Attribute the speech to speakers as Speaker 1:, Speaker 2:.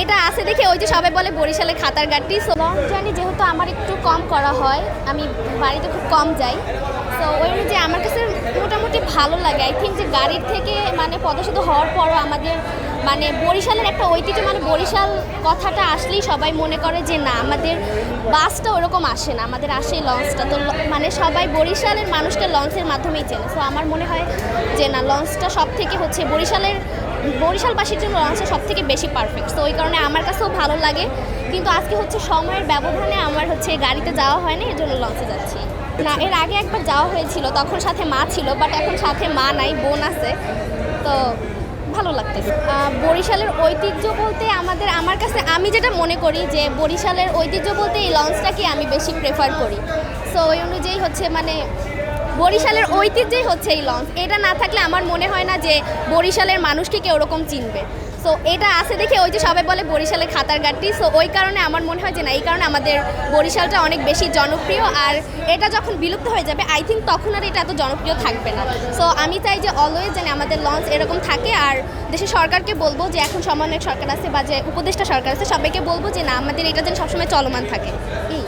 Speaker 1: এটা আছে দেখে ওই যে সবাই বলে বরিশালে খাতার গাড়ি সো লং জার্নি যেহেতু আমার একটু কম করা হয়, আমি বাড়িতে খুব কম যাই। তো ওই অনুযায়ী আমার কাছে মোটামুটি ভালো লাগে। আই থিঙ্ক যে গাড়ির থেকে মানে পদশত হওয়ার পরও আমাদের মানে বরিশালের একটা ঐতিহ্য মানে বরিশাল কথাটা আসলেই সবাই মনে করে যে না, আমাদের বাসটা ওরকম আসে না, আমাদের আসে লঞ্চটা। তো মানে সবাই বরিশালের মানুষকে লঞ্চের মাধ্যমেই চেনে। সো আমার মনে হয় যে না, লঞ্চটা সব থেকে হচ্ছে বরিশালের বরিশালবাসীর জন্য লঞ্চটা সব থেকে বেশি পারফেক্ট তো ওই কারণে আমার কাছেও ভালো লাগে। কিন্তু আজকে হচ্ছে সময়ের ব্যবধানে আমার হচ্ছে গাড়িতে যাওয়া হয়নি এর জন্য লঞ্চে যাচ্ছি। না এর আগে একবার যাওয়া হয়েছিল তখন সাথে মা ছিল বাট এখন সাথে মা নাই বোন আছে। তো ভালো লাগতেছে। বরিশালের ঐতিহ্য বলতে আমাদের আমার কাছে আমি যেটা মনে করি যে বরিশালের ঐতিহ্য বলতে এই লঞ্চটাকে আমি বেশি প্রেফার করি। সো ওই অনুযায়ী হচ্ছে মানে বরিশালের ঐতিহ্যই হচ্ছে এই লঞ্চ এটা না থাকলে আমার মনে হয় না যে বরিশালের মানুষকে কেউ ওরকম চিনবে। সো এটা আছে দেখে ওই যে সবাই বলে বরিশালে খাতার গাড়ি সো ওই কারণে আমার মনে হয় যে না, এই কারণে আমাদের বরিশালটা অনেক বেশি জনপ্রিয়। আর এটা যখন বিলুপ্ত হয়ে যাবে আই থিঙ্ক তখন আর এটা এত জনপ্রিয় থাকবে না। সো আমি চাই যে অলওয়েজ যেন আমাদের লঞ্চ এরকম থাকে। আর দেশের সরকারকে বলব যে এখন সমন্বয়ক সরকার আছে বা যে উপদেষ্টা সরকার আছে, সবাইকে বলব যে না, আমাদের এটা যেন সবসময় চলমান থাকে। এই।